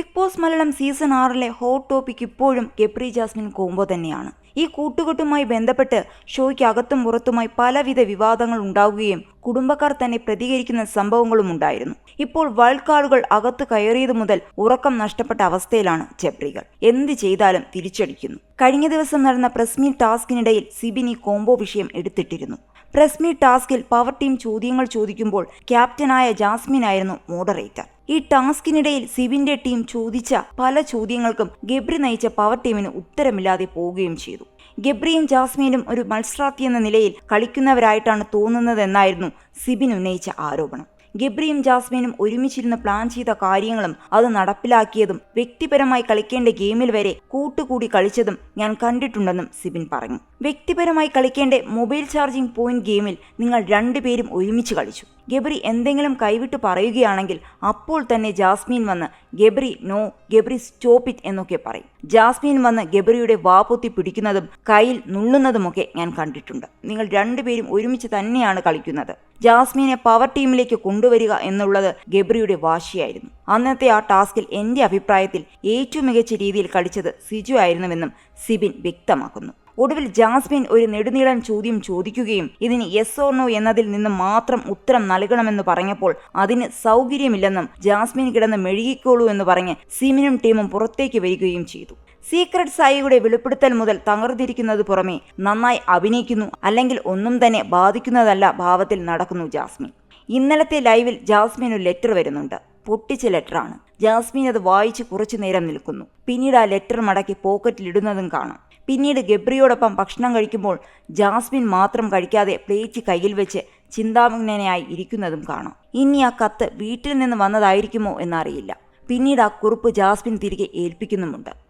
Big boss Malayalam season ആറിലെ hot topic ഇപ്പോഴും Gabri Jasmine combo തന്നെയാണ്. ഈ കൂട്ടുകെട്ടുമായി ബന്ധപ്പെട്ട് ഷോയ്ക്ക് അകത്തും പുറത്തുമായി പലവിധ വിവാദങ്ങൾ ഉണ്ടാവുകയും കുടുംബക്കാർ തന്നെ പ്രതികരിക്കുന്ന സംഭവങ്ങളും ഉണ്ടായിരുന്നു. ഇപ്പോൾ വൈൽഡ് കാർഡുകൾ അകത്ത് കയറിയതു മുതൽ ഉറക്കം നഷ്ടപ്പെട്ട അവസ്ഥയിലാണ് ജബ്രികൾ. എന്ത് ചെയ്താലും തിരിച്ചടിക്കുന്നു. കഴിഞ്ഞ ദിവസം നടന്ന പ്രസ് മീറ്റ് ടാസ്കിനിടയിൽ സിബിൻ ഈ കോംബോ വിഷയം എടുത്തിട്ടിരുന്നു. പ്രസ് മീറ്റ് ടാസ്കിൽ പവർ ടീം ചോദ്യങ്ങൾ ചോദിക്കുമ്പോൾ ക്യാപ്റ്റനായ ജാസ്മിൻ ആയിരുന്നു മോഡറേറ്റർ. ഈ ടാസ്കിനിടയിൽ സിബിന്റെ ടീം ചോദിച്ച പല ചോദ്യങ്ങൾക്കും ഗബ്രി നയിച്ച പവർ ടീമിന് ഉത്തരമില്ലാതെ പോവുകയും ചെയ്തു. ഗബ്രിയും ജാസ്മീനും ഒരു മത്സരാർത്ഥി എന്ന നിലയിൽ കളിക്കുന്നവരായിട്ടാണ് തോന്നുന്നതെന്നായിരുന്നു സിബിൻ ഉന്നയിച്ച ആരോപണം. ഗബ്രിയും ജാസ്മിനും ഒരുമിച്ചിരുന്ന് പ്ലാൻ ചെയ്ത കാര്യങ്ങളും അത് നടപ്പിലാക്കിയതും വ്യക്തിപരമായി കളിക്കേണ്ട ഗെയിമിൽ വരെ കൂട്ടുകൂടി കളിച്ചതും ഞാൻ കണ്ടിട്ടുണ്ടെന്നും സിബിൻ പറഞ്ഞു. വ്യക്തിപരമായി കളിക്കേണ്ട മൊബൈൽ ചാർജിംഗ് പോയിന്റ് ഗെയിമിൽ നിങ്ങൾ രണ്ടുപേരും ഒരുമിച്ച് കളിച്ചു. ഗബ്രി എന്തെങ്കിലും കൈവിട്ട് പറയുകയാണെങ്കിൽ അപ്പോൾ തന്നെ ജാസ്മീൻ വന്ന് Gabri no Gabri stop it എന്നൊക്കെ പറയും. ജാസ്മീൻ വന്ന് ഗബ്രിയുടെ വാപൊത്തി പിടിക്കുന്നതും കയ്യിൽ നുള്ളുന്നതുമൊക്കെ ഞാൻ കണ്ടിട്ടുണ്ട്. നിങ്ങൾ രണ്ടുപേരും ഒരുമിച്ച് തന്നെയാണ് കളിക്കുന്നത്. ജാസ്മീനെ പവർ ടീമിലേക്ക് കൊണ്ടുവരിക എന്നുള്ളത് ഗബ്രിയുടെ വാശിയായിരുന്നു. അന്നത്തെ ആ ടാസ്കിൽ എന്റെ അഭിപ്രായത്തിൽ ഏറ്റവും മികച്ച രീതിയിൽ കളിച്ചത് സിജു ആയിരുന്നുവെന്നും സിബിൻ വ്യക്തമാക്കുന്നു. ഒടുവിൽ ജാസ്മിൻ ഒരു നെടുനീളൻ ചോദ്യം ചോദിക്കുകയും ഇതിന് യെസ് നോ എന്നതിൽ നിന്ന് മാത്രം ഉത്തരം നൽകണമെന്ന് പറഞ്ഞപ്പോൾ അതിന് സൗകര്യമില്ലെന്നും ജാസ്മിൻ കിടന്ന് മെഴുകിക്കോളൂ എന്ന് പറഞ്ഞ് സിമിനും ടീമും പുറത്തേക്ക് വരികയും ചെയ്തു. സീക്രട്ട് സായിയുടെ വെളിപ്പെടുത്തൽ മുതൽ തകർന്നിരിക്കുന്നത് പുറമെ നന്നായി അഭിനയിക്കുന്നു അല്ലെങ്കിൽ ഒന്നും തന്നെ ബാധിക്കുന്നതല്ല ഭാവത്തിൽ നടക്കുന്നു ജാസ്മിൻ. ഇന്നലത്തെ ലൈവിൽ ജാസ്മിൻ ഒരു ലെറ്റർ വരുന്നുണ്ട്. പൊട്ടിച്ച ലെറ്ററാണ് ജാസ്മിൻ അത് വായിച്ച് കുറച്ചു നേരം നിൽക്കുന്നു. പിന്നീട് ആ ലെറ്റർ മടക്കി പോക്കറ്റിലിടുന്നതും കാണാം. പിന്നീട് ഗബ്രിയോടൊപ്പം ഭക്ഷണം കഴിക്കുമ്പോൾ ജാസ്മിൻ മാത്രം കഴിക്കാതെ പ്ലേറ്റ് കയ്യിൽ വെച്ച് ചിന്താമഗ്നനായി ഇരിക്കുന്നതും കാണാം. ഇനി ആ കത്ത് വീട്ടിൽ നിന്ന് വന്നതായിരിക്കുമോ എന്നറിയില്ല. പിന്നീട് ആ കുറിപ്പ് ജാസ്മിൻ തിരികെ ഏൽപ്പിക്കുന്നുമുണ്ട്.